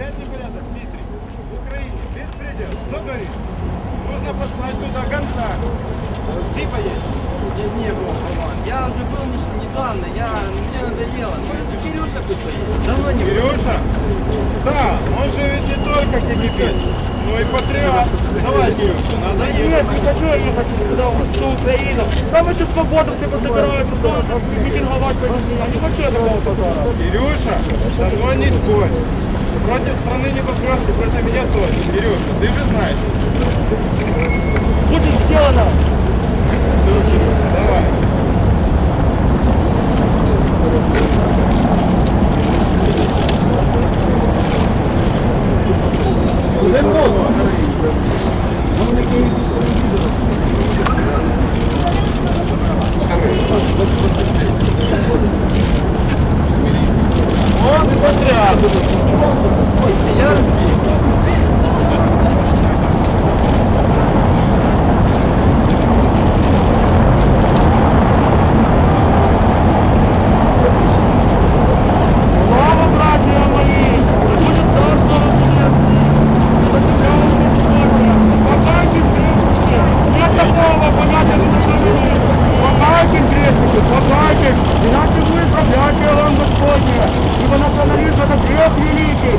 Опять непорядок, Дмитрий. В Украине беспредел. Кто говорит? Нужно послать туда гонца. Ты поедешь? Я не был, Роман. Я уже был не- недавно, я, мне надоело. Может, Кирюша тут поедет? Давно не. Кирюша? Да, он же ведь не только КГБ, но и патриот. Давай, Кирюша, надо Нет, не хочу я ехать сюда, всю Украину. Там эти свободы все снова митинговать меня. Не хочу я такого позора. Кирюша, со мной не спорь. Против страны не попрешь, против меня тоже. Кирюша, ты же знаешь. Будет сделано. Давай. Он и патриарх. Я Россия. Слава, братья мои! Да будет царство небесное! Да возглавит Господня! Покайтесь, грешники! Нет такого понятия в этом мире! Покайтесь, грешники, покайтесь! Иначе будет проклятие вам Господне! Ибо национализм это грех великий!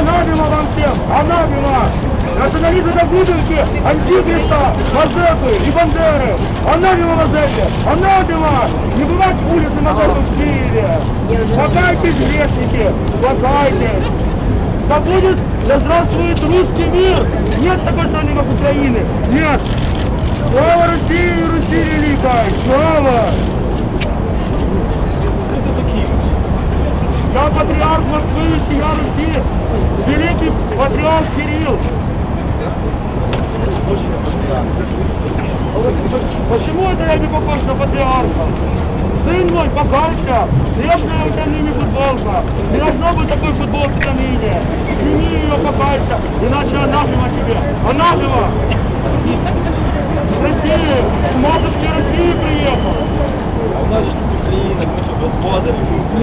Анафема вам всем! Анафема! Национализм это выдумки антихриста, Мазепы и Бандеры! Анафема Мазепе! Анафема! Не бывает улицы Мазепы в Киеве! Покайтесь, грешники! Покайтесь! Да будет, да здравствует русский мир! Нет такой страны, как Украины! Нет! Слава России, Руси великой! Слава! Я патриарх Москвы и всея Руси! Великий патриарх Кирилл! Почему это я не похож на патриарха? Сын мой, покайся! Грешная у тебя ныне футболка! Не должно быть такой футболки на ныне! Сними ее, покайся! Иначе анафема тебе! Анафема! С России! С матушки России приехал! А у нас же тут Україна, ми тут господарі.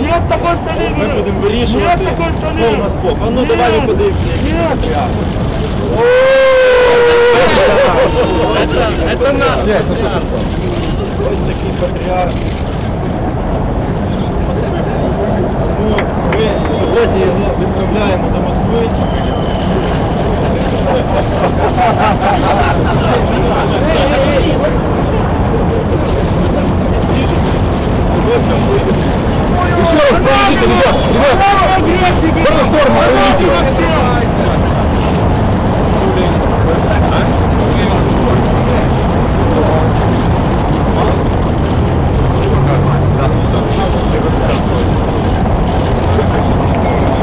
Нет такой страны! Ми говорю. будемо вирішувати, Нет такой страны! хто у нас поп. А ну давай ми Нет! подивимося. Нет! Это, это наш патріарх. Ось такий патріарх. ми сьогодні його відправляємо до Москви. Еще раз проведите, ребят! Ребят! Грешники! Форма, Ось ми купили йому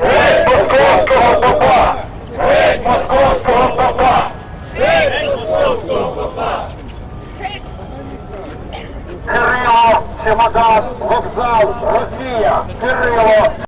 Геть московського попа! Геть московського попа! Геть московського попа! Кирило, чемодан, вокзал, Росія. Кирило, Кирило,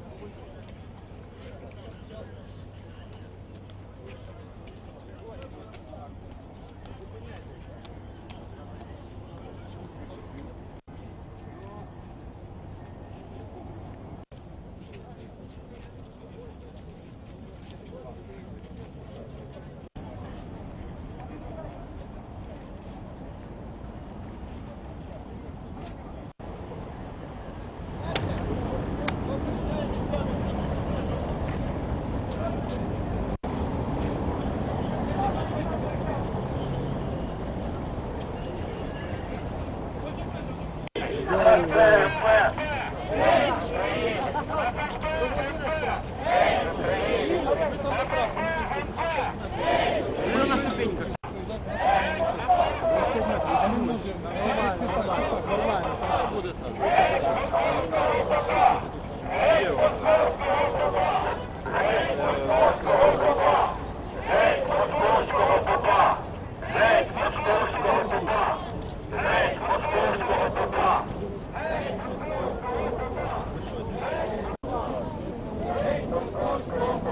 Really well.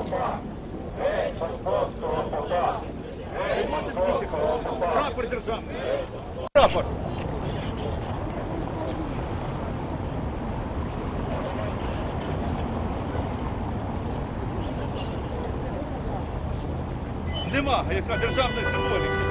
окупант! Геть московського окупанта! Геть московського окупанта! Прапор державний! Прапор! Нема, яка державна символіка.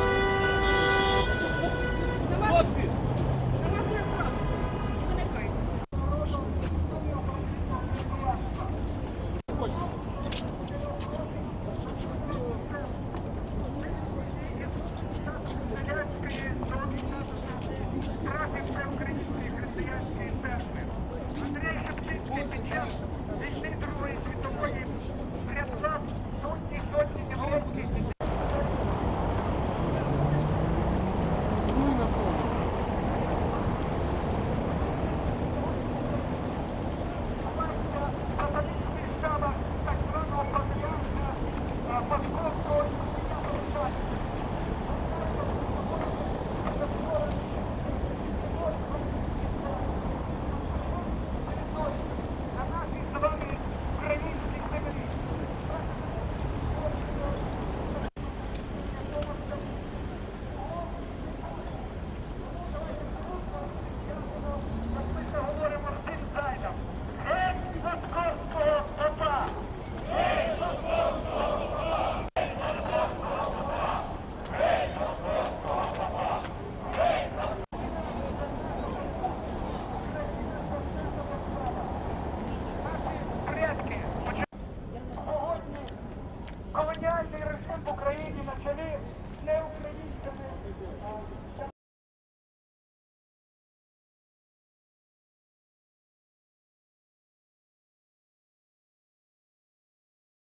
Let's go.